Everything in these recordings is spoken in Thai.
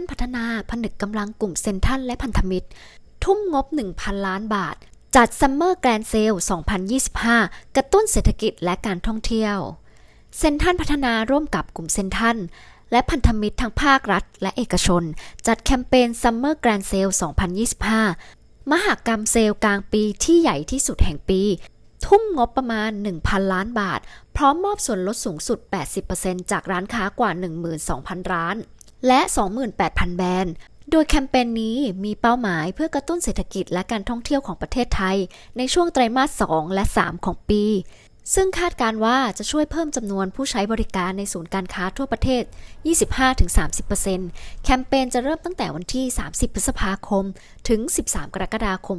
นพัฒนาผนึกกำลังกลุ่มเซ็นทรัลและพันธมิตร ทุ่มงบ 1,000 ล้านบาท จัดซัมเมอร์แกรนเซล2025 กระตุ้นเศรษฐกิจและการท่องเที่ยว เซ็นทรัลพัฒนาร่วมกับกลุ่มเซ็นทรัลและพันธมิตรทั้งภาครัฐ และเอกชน จัดแคมเปญซัมเมอร์แกรนเซล2025 มหากรรมเซลล์กลางปีที่ใหญ่ที่สุดแห่งปี ทุ่มงบประมาณ 1,000 ล้านบาท พร้อมมอบส่วนลดสูงสุด 80%จากร้านค้ากว่า 12,000 ร้าน และ 28,000 แบรนด์ โดยแคมเปญนี้มีเป้าหมายเพื่อกระตุ้นเศรษฐกิจและการท่องเที่ยวของประเทศไทย ในช่วงไตรมาส 2 และ 3 ของปี ซึ่งคาดการว่าจะช่วยเพิ่มจำนวนผู้ใช้บริการในศูนย์การค้าทั่วประเทศ 25-30%แคมเปญจะเริ่มตั้งแต่วันที่ 30 พฤษภาคม ถึง 13 กรกฎาคม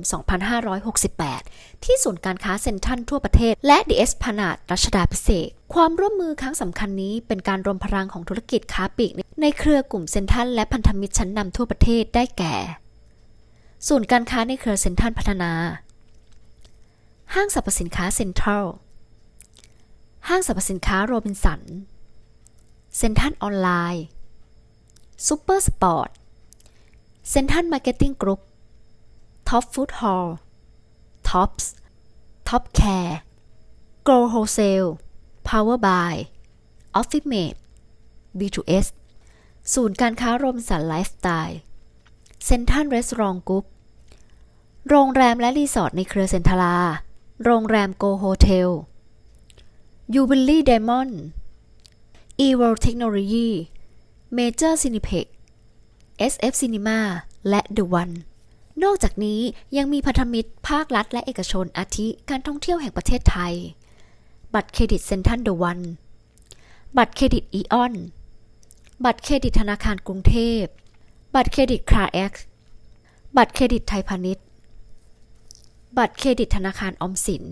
2568 ที่ศูนย์การค้าเซ็นทรัลทั่วประเทศ และดีเอสพนาดรัชดาพิเศษ ความร่วมมือครั้งสำคัญนี้เป็นการรวมพลังของธุรกิจค้าปลีก ในเครือกลุ่มเซ็นทรัลและพันธมิตรชั้นนำทั่วประเทศได้แก่ ศูนย์การค้าในเครือเซ็นทรัลพัฒนา ห้างสรรพสินค้าเซ็นทรัล ห้างสรรพสินค้าโรบินสัน เซ็นทรัลออนไลน์ซูเปอร์สปอร์ต เซ็นทรัลมาร์เก็ตติ้งกรุ๊ป ท็อปฟู้ดฮอลล์ ท็อปส์ ท็อปแคร์ โกลโฮเซล พาวเวอร์บายออฟฟิศเมด B2S ศูนย์การค้าโรบินสันไลฟ์สไตล์เซ็นทรัลเรสอรองกรุ๊ปโรงแรมและรีสอร์ทในเครือเซ็นทรา โรงแรมโกโฮเทลยูบิลลี่เดมอน e w o r l d Technology Major Cineplex SF Cinema และ The One นอกจากนี้ยังมีพันธมิตรภาครัฐและเอกชนอาทิการท่องเที่ยวแห่งประเทศไทย บัตรเครดิตเซ็นทรัลเดอะวัน บัตรเครดิตอีออน บัตรเครดิตธนาคารกรุงเทพ บัตรเครดิตคราเอ็กบัตรเครดิตไทยพาณิชย์ บัตรเครดิตธนาคารออมสิน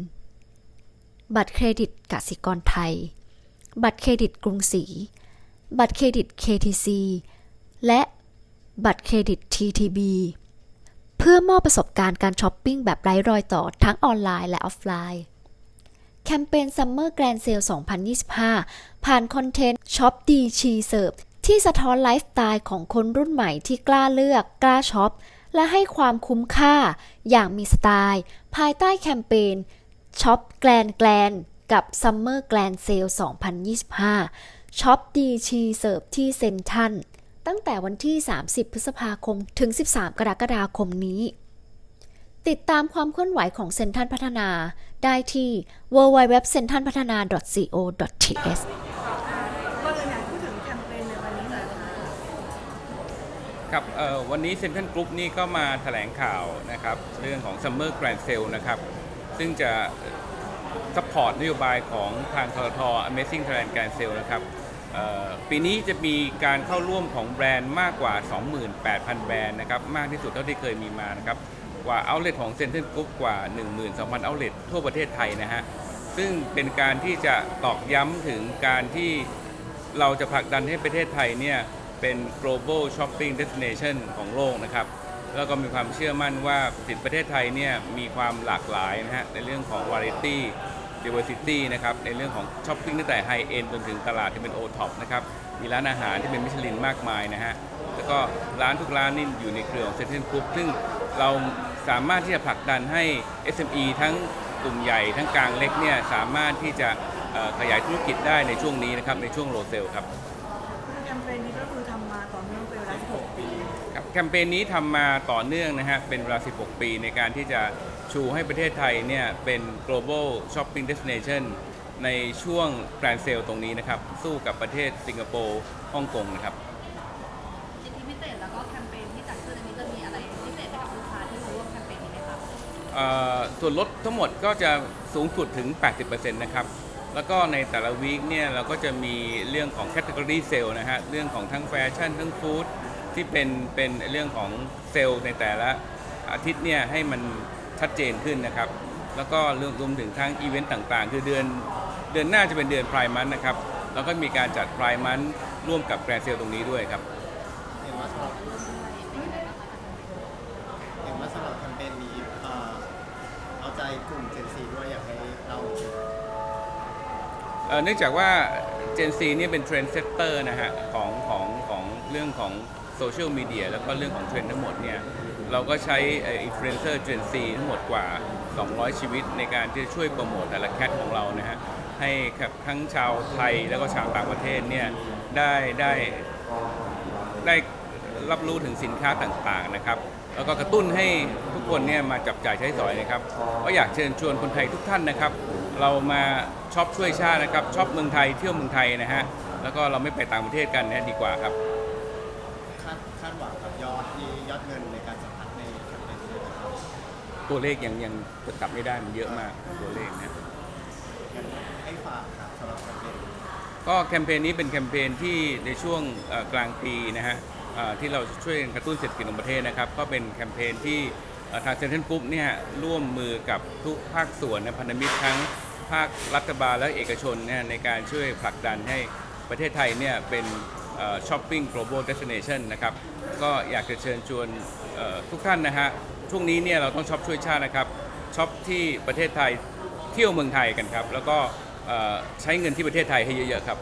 บัตรเครดิตกสิกรไทย บัตรเครดิตกรุงศรี บัตรเครดิต KTC และบัตรเครดิต TTB เพื่อมอบประสบการณ์การช้อปปิ้งแบบไร้รอยต่อทั้งออนไลน์และออฟไลน์ แคมเปญ Summer Grand Sale 2025 ผ่านคอนเทนต์ช็อปดีชีเสิร์ฟที่สะท้อนไลฟ์สไตล์ของคนรุ่นใหม่ที่กล้าเลือก กล้าช็อป และให้ความคุ้มค่าอย่างมีสไตล์ ภายใต้แคมเปญช็อปแกลนแกลนกับ Summer Grand Sale 2025 ช็อปดีชีเสิร์ฟที่เซ็นทรัลตั้งแต่วันที่ 30 พฤษภาคมถึง 13 กรกฎาคมนี้ ติดตามความเคลื่อนไหวของเซ็นทรัลพัฒนาได้ที่ www.centralpathana.co.th ครับเออวันนี้เซ็นทรัลกรุ๊ปนี่ก็มาแถลงข่าวนะครับ เรื่องของ Summer Grand Sale นะครับ ซึ่งจะซัพพอร์ตนโยบายของทางทท Amazing Thailand Grand Sale นะครับปีนี้จะมีการเข้าร่วมของแบรนด์มากกว่า 28,000 แบรนด์นะครับ มากที่สุดเท่าที่เคยมีมานะครับ กว่า outlet ของเซ็นทรัลกรุ๊ปกว่า 12,000 outlet ทั่วประเทศไทยนะฮะ ซึ่งเป็นการที่จะตอกย้ำถึงการที่เราจะผลักดันให้ประเทศไทยเนี่ยเป็น global shopping destination ของโลกนะครับ แล้วก็มีความเชื่อมั่นว่าสินประเทศไทยเนี่ยมีความหลากหลายนะฮะในเรื่องของ variety diversity นะครับในเรื่องของช้อปปิ้งตั้งแต่ high end จนถึงตลาดที่เป็น o top นะครับมีร้านอาหารที่เป็นมิชลินมากมายนะฮะแล้วก็ร้านทุกร้านนี่อยู่ในเครือของเซ็นทรัลกรุ๊ปซึ่งเรา สามารถที่จะผลักดันให้ SME ทั้งกลุ่มใหญ่ทั้งกลางเล็กเนี่ยสามารถที่จะเอ่อขยายธุรกิจได้ในช่วงนี้นะครับในช่วงโรเซลครับแคมเปญนี้ก็คือทำมาต่อเนื่องเป็นเวลา 16 ปีครับแคมเปญนี้ทำมาต่อเนื่องนะฮะเป็นเวลา 16 ปีในการที่จะชูให้ประเทศไทยเนี่ยเป็น global shopping destination ในช่วง Grand Sale ตรงนี้นะครับ สู้กับประเทศสิงคโปร์ฮ่องกงนะครับ ส่วนลดทั้งหมดก็จะสูงสุดถึง 80%นะครับ แล้วก็ในแต่ละวีคเนี่ยเราก็จะมีเรื่องของ category sale นะฮะ เรื่องของทั้งแฟชั่นทั้งฟู้ดที่เป็นเป็นเรื่องของเซลล์ในแต่ละอาทิตย์เนี่ยให้มันชัดเจนขึ้นนะครับ แล้วก็เรวมรวมถึงทั้งอีเวนต์ต่างๆ คือเดือนเดือนหน้าจะเป็นเดือนไพรายมันนะครับ แล้วก็มีการจัดไพรายมันร่วมกับแกรนเซลตรงนี้ด้วยครับเห็นว่าสำหรับเห็นว่าสำหรับแคมเปญนี้ เอาใจกลุ่ม Gen Z ด้วยอยากให้เราเอ่อเนื่องจากว่า Gen Z เนี่ยเป็นเทรนด์เซตเตอร์นะฮะของของของเรื่องของโซเชียลมีเดียแล้วก็เรื่องของเทรนด์ทั้งหมดเนี่ยเราก็ใช้อินฟลูเอนเซอร์เจนซีทั้งหมดกว่า 200 ชีวิตในการที่จะช่วยโปรโมทแต่ละแคทของเรานะฮะให้กับทั้งชาวไทยแล้วก็ชาวต่างประเทศเนี่ยได้ได้ได้รับรู้ถึงสินค้าต่างๆนะครับ แล้วก็กระตุ้นให้ทุกคนเนี่ยมาจับจ่ายใช้สอยนะครับก็อยากเชิญชวนคนไทยทุกท่านนะครับ เรามาช็อปช่วยชาตินะครับช็อปเมืองไทยเที่ยวเมืองไทยนะฮะแล้วก็เราไม่ไปต่างประเทศกันนะดีกว่าครับ คาดคาดหวังกับยอดที่ยอดเงินในการสัมผัสในแคมเปญนี้นะครับตัวเลขยังยังกลับไม่ได้มันเยอะมากตัวเลขนะงั้นให้ฝากครับสำหรับแคมเปญนี้ก็แคมเปญนี้เป็นแคมเปญที่ในช่วงเอ่อกลางปีนะฮะเอ่อ ที่เราช่วยกระตุ้นเศรษฐกิจของประเทศนะครับ ก็เป็นแคมเปญที่ทางเซ็นทรัลกรุ๊ปเนี่ยร่วมมือกับทุกภาคส่วนนะพันธมิตรทั้งภาครัฐบาลและเอกชนเนี่ยในการช่วยผลักดันให้ประเทศไทยเนี่ยเป็นช้อปปิ้ง global destination นะครับ ก็อยากจะเชิญชวนทุกท่านนะฮะ ช่วงนี้เนี่ยเราต้องช็อปช่วยชาตินะครับช็อปที่ประเทศไทยเที่ยวเมืองไทยกันครับ แล้วก็ใช้เงินที่ประเทศไทยให้เยอะๆครับ